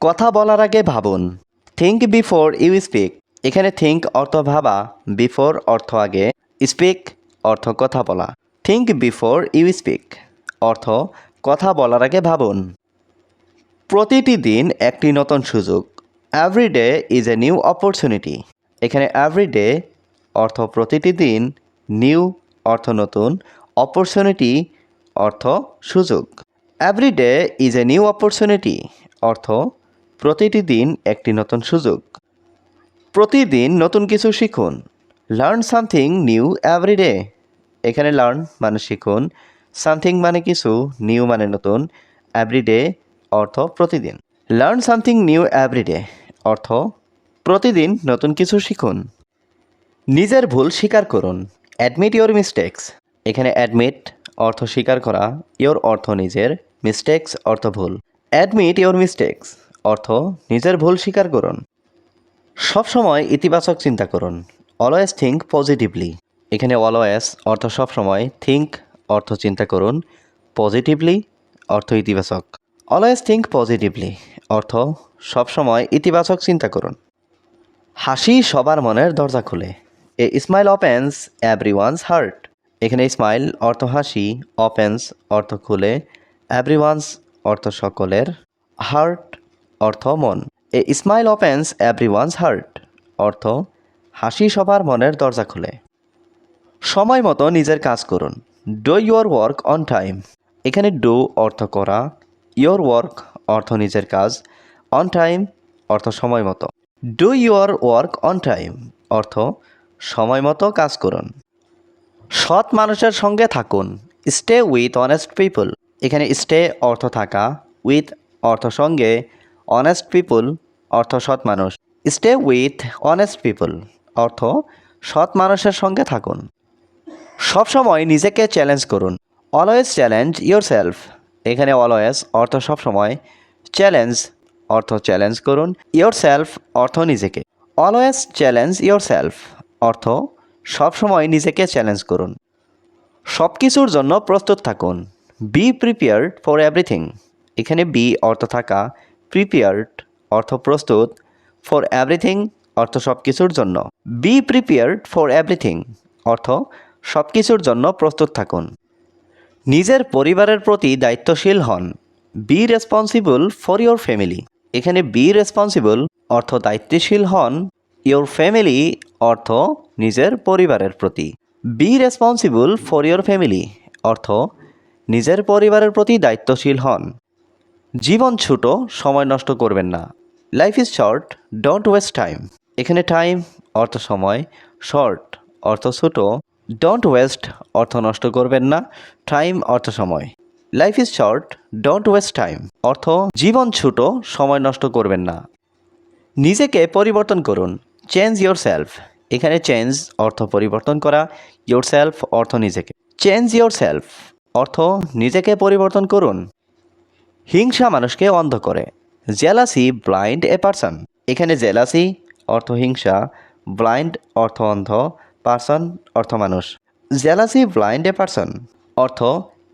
কথা বলার আগে ভাবুন থিঙ্ক বিফোর ইউ স্পিক এখানে থিঙ্ক অর্থ ভাবা বিফোর অর্থ আগে স্পিক অর্থ কথা বলা। থিঙ্ক বিফোর ইউ স্পিক অর্থ কথা বলার আগে ভাবুন। প্রতিটি দিন একটি নতুন সুযোগ। Every day is a new opportunity এখানে এভরি ডে অর্থ প্রতিটি দিন নিউ অর্থ নতুন অপরচুনিটি অর্থ সুযোগ। Every day is a new opportunity অর্থ প্রতিটি দিন একটি নতুন সুযোগ। প্রতিদিন নতুন কিছু শিখুন। Learn something new every day এখানে লার্ন মানে শিখুন। সামথিং মানে কিছু নিউ মানে নতুন। এভরিডে অর্থ প্রতিদিন। লার্ন সামথিং নিউ এভরিডে অর্থ প্রতিদিন নতুন কিছু শিখুন। নিজের ভুল স্বীকার করুন। অ্যাডমিট ইওর মিস্টেক্স এখানে অ্যাডমিট অর্থ স্বীকার করা। ইওর অর্থ নিজের। মিস্টেক্স অর্থ ভুল। অ্যাডমিট ইওর মিস্টেক্স অর্থ, নিজের ভুল স্বীকার করুন। সবসময় ইতিবাচক চিন্তা করুন। অলওয়েজ থিঙ্ক পজিটিভলি এখানে অলওয়েজ অর্থ সবসময় থিঙ্ক অর্থ চিন্তা করুন। পজিটিভলি অর্থ ইতিবাচক। অলওয়েজ থিঙ্ক পজিটিভলি অর্থ সবসময় ইতিবাচক চিন্তা করুন। হাসি সবার মনের দরজা খুলে। A smile opens everyone's heart এখানে স্মাইল অর্থ হাসি অপেন্স অর্থ খুলে। এভরি ওয়ান্স অর্থ সকলের হার্ট অর্থ মন। A smile opens everyone's heart অর্থ, হাসি সবার মনের দরজা খুলে। সময় মতো নিজের কাজ করুন। Do your work on time এখানে ডো অর্থ করা ইয়োর ওয়ার্ক অর্থ নিজের কাজ অন টাইম অর্থ সময় মতো। Do your work on time অর্থ, সময় মতো কাজ করুন। সৎ মানুষের সঙ্গে থাকুন। স্টে উইথ অনেস্ট পিপল এখানে স্টে অর্থ থাকা উইথ অর্থ সঙ্গে অনেস্ট পিপল অর্থ সৎ মানুষ। স্টে উইথ অনেস্ট পিপল অর্থ সৎ মানুষের সঙ্গে থাকুন। সবসময় নিজেকে চ্যালেঞ্জ করুন। অলওয়েজ চ্যালেঞ্জ ইয়োর সেলফ এখানে অলওয়েজ অর্থ সবসময় চ্যালেঞ্জ অর্থ চ্যালেঞ্জ করুন ইয়োর সেলফ অর্থ নিজেকে। অলওয়েজ চ্যালেঞ্জ ইয়োর সেলফ অর্থ সবসময় নিজেকে চ্যালেঞ্জ করুন। সব কিছুর জন্য প্রস্তুত থাকুন। বি প্রিপেয়ার্ড ফর এভরিথিং এখানে বি অর্থ থাকা প্রিপেয়ার্ড অর্থ প্রস্তুত ফর এভরিথিং অর্থ সব কিছুর জন্য। বি প্রিপেয়ার্ড ফর এভরিথিং অর্থ সব কিছুর জন্য প্রস্তুত থাকুন। নিজের পরিবারের প্রতি দায়িত্বশীল হন। Be responsible for your family এখানে বি রেসপন্সিবল অর্থ দায়িত্বশীল হন ইয়োর ফ্যামিলি অর্থ নিজের পরিবারের প্রতি। Be responsible for your family অর্থ নিজের পরিবারের প্রতি দায়িত্বশীল হন। জীবন ছোট, সময় নষ্ট করবেন না। Life is short don't waste time এখানে টাইম অর্থ সময় শর্ট অর্থ ছোট ডোন্ট ওয়েস্ট অর্থ নষ্ট করবেন না। টাইম অর্থ সময়। Life is short don't waste time অর্থ, জীবন ছোট, সময় নষ্ট করবেন না। নিজেকে পরিবর্তন করুন। চেঞ্জ ইয়োর সেলফ এখানে চেঞ্জ অর্থ পরিবর্তন করা। ইয়োর সেলফ অর্থ নিজেকে। চেঞ্জ ইয়োর সেলফ অর্থ, নিজেকে পরিবর্তন করুন। হিংসা মানুষকে অন্ধ করে। Jealousy, blind a person. এখানে জেলাসি অর্থ হিংসা, ব্লাইন্ড অর্থ অন্ধ, পারসন অর্থ মানুষ। জেলাসি, ব্লাইন্ড এ পারসন অর্থ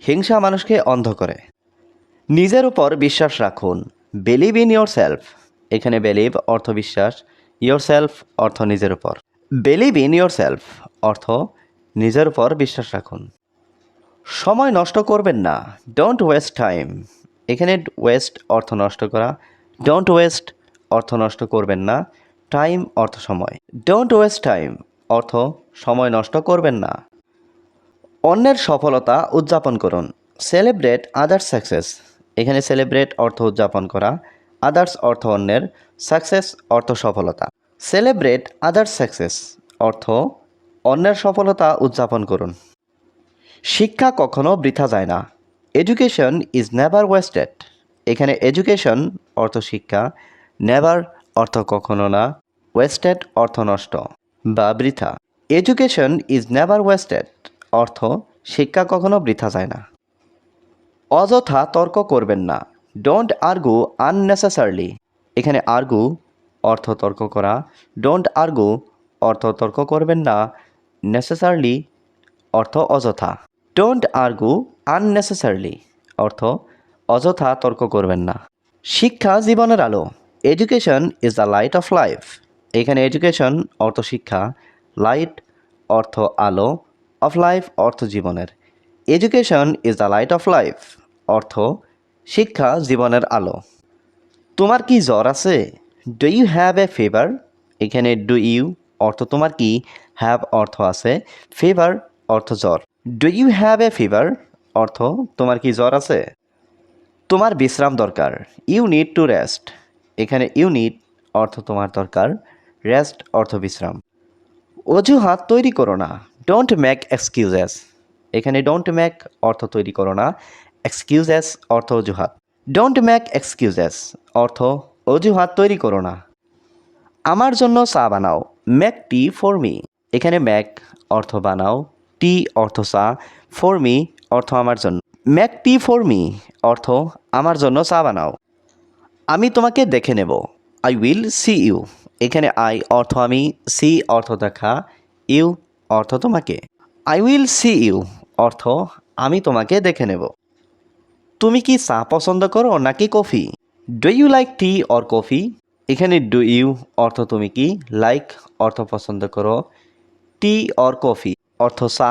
হিংসা মানুষকে অন্ধ করে। নিজের উপর বিশ্বাস রাখুন। বিলিভ ইন ইয়োর সেলফ এখানে বিলিভ অর্থ বিশ্বাস ইয়োর সেলফ অর্থ নিজের উপর। বিলিভ ইন ইয়োর সেলফ অর্থ নিজের উপর বিশ্বাস রাখুন। সময় নষ্ট করবেন না। ডোন্ট ওয়েস্ট টাইম এখানে ওয়েস্ট অর্থ নষ্ট করা ডোন্ট ওয়েস্ট অর্থ নষ্ট করবেন না টাইম অর্থ সময়। ডোন্ট ওয়েস্ট টাইম অর্থ সময় নষ্ট করবেন না। অন্যের সফলতা উদযাপন করুন। সেলিব্রেট আদার্স সাকসেস এখানে সেলিব্রেট অর্থ উদযাপন করা আদার্স অর্থ অন্যের সাকসেস অর্থ সফলতা। সেলিব্রেট আদার্স সাকসেস অর্থ অন্যের সফলতা উদযাপন করুন। শিক্ষা কখনো বৃথা যায় না। এডুকেশন ইজ নেভার ওয়েস্টেড এখানে এডুকেশন অর্থ শিক্ষা নেভার অর্থ কখনো না ওয়েস্টেড অর্থ নষ্ট বা বৃথা। এডুকেশন ইজ নেভার ওয়েস্টেড অর্থ শিক্ষা কখনো বৃথা যায় না। অযথা তর্ক করবেন না। ডোন্ট আর্গু আননেসেসারলি এখানে আর্গু অর্থ তর্ক করা। ডোন্ট আর্গু অর্থ তর্ক করবেন না। নেসেসারলি অর্থ অযথা। ডোন্ট আর্গু আননেসেসারলি অর্থ অযথা তর্ক করবেন না। শিক্ষা জীবনের আলো education is the light of life এখানে এডুকেশন অর্থ শিক্ষা লাইট অর্থ আলো অফ লাইফ অর্থ জীবনের। Education is the light of life অর্থ শিক্ষা জীবনের আলো। তোমার কি জ্বর আছে? Do you have a fever এখানে ডু ইউ অর্থ তোমার কি? হ্যাভ অর্থ আছে। ফিভার অর্থ জ্বর। Do you have a fever অর্থ, তোমার কি জ্বর আছে? তোমার বিশ্রাম দরকার। ইউ নিড টু রেস্ট এখানে ইউ নিড অর্থ তোমার দরকার। রেস্ট অর্থ বিশ্রাম। অজুহাত তৈরি করো না। ডোন্ট মেক এক্সকিউজেস এখানে ডোন্ট মেক অর্থ তৈরি করো না। এক্সকিউজেস অর্থ অজুহাত। ডোন্ট মেক এক্সকিউজেস অর্থ, অজুহাত তৈরি করো না। আমার জন্য চা বানাও। মেক টি ফর মি এখানে ম্যাক অর্থ বানাও। টি অর্থ চা ফর মি অর্থ আমার জন্য। ম্যাক টি ফর মি অর্থ আমার জন্য চা বানাও। আমি তোমাকে দেখে নেব। আই উইল সি ইউ এখানে আই অর্থ আমি সি অর্থ দেখা ইউ অর্থ তোমাকে। আই উইল সি ইউ অর্থ আমি তোমাকে দেখে নেব। তুমি কি চা পছন্দ করো নাকি coffee? Do you like tea or coffee এখানে ডু ইউ অর্থ তুমি কি লাইক অর্থ পছন্দ করো টি অর কফি অর্থ চা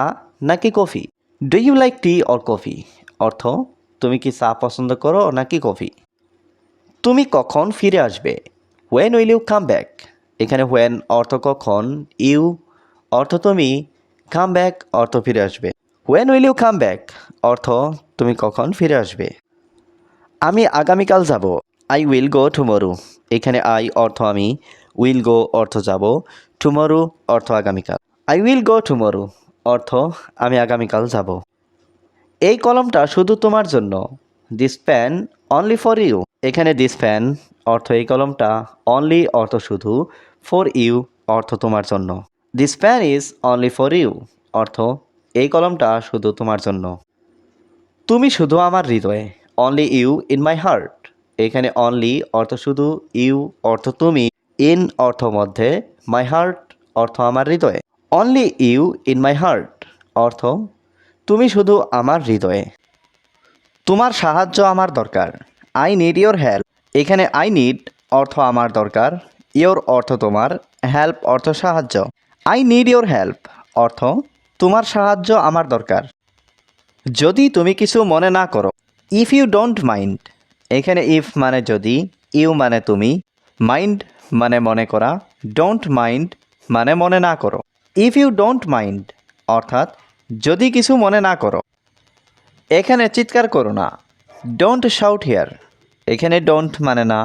নাকি coffee? Do you like tea or coffee অর্থ, তুমি কি চা পছন্দ করো নাকি কফি? তুমি কখন ফিরে আসবে? When will you come back এখানে হোয়েন অর্থ কখন ইউ অর্থ তুমি কাম ব্যাক অর্থ ফিরে আসবে। When will you come back অর্থ, তুমি কখন ফিরে আসবে? আমি আগামীকাল যাব। আই উইল গো টুমরু এখানে আই অর্থ আমি। উইল গো অর্থ যাব। টুমরু অর্থ আগামীকাল। আই উইল গো টুমরু অর্থ, আমি আগামীকাল যাব। এই কলমটা শুধু তোমার জন্য। This pen only for you এখানে দিস প্যান অর্থ এই কলমটা অনলি অর্থ শুধু ফর ইউ অর্থ তোমার জন্য। This pen is only for you অর্থ, এই কলমটা শুধু তোমার জন্য। তুমি শুধু আমার হৃদয়ে only you in my heart এখানে অনলি অর্থ শুধু ইউ অর্থ তুমি ইন অর্থ মধ্যে মাই হার্ট অর্থ আমার হৃদয়ে। Only you in my heart অর্থ, তুমি শুধু আমার হৃদয়ে। তোমার সাহায্য আমার দরকার। আই নিড ইয়োর হেল্প এখানে আই নিড অর্থ আমার দরকার। ইয়োর অর্থ তোমার। হেল্প অর্থ সাহায্য। আই নিড ইয়োর হেল্প অর্থ, তোমার সাহায্য আমার দরকার। যদি তুমি কিছু মনে না করো ইফ ইউ ডোন্ট মাইন্ড এখানে ইফ মানে যদি ইউ মানে তুমি মাইন্ড মানে মনে করা ডোন্ট মাইন্ড মানে মনে না করো। ইফ ইউ ডোন্ট মাইন্ড, অর্থাৎ যদি কিছু মনে না করো, এখানে চিৎকার করো না। Don't shout here. এখানে ডোন্ট মানে না,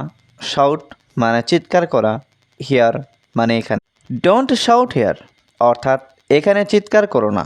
শাউট মানে চিৎকার করা, হিয়ার মানে এখানে। ডোন্ট শাউট হিয়ার, অর্থাৎ এখানে চিৎকার করো না।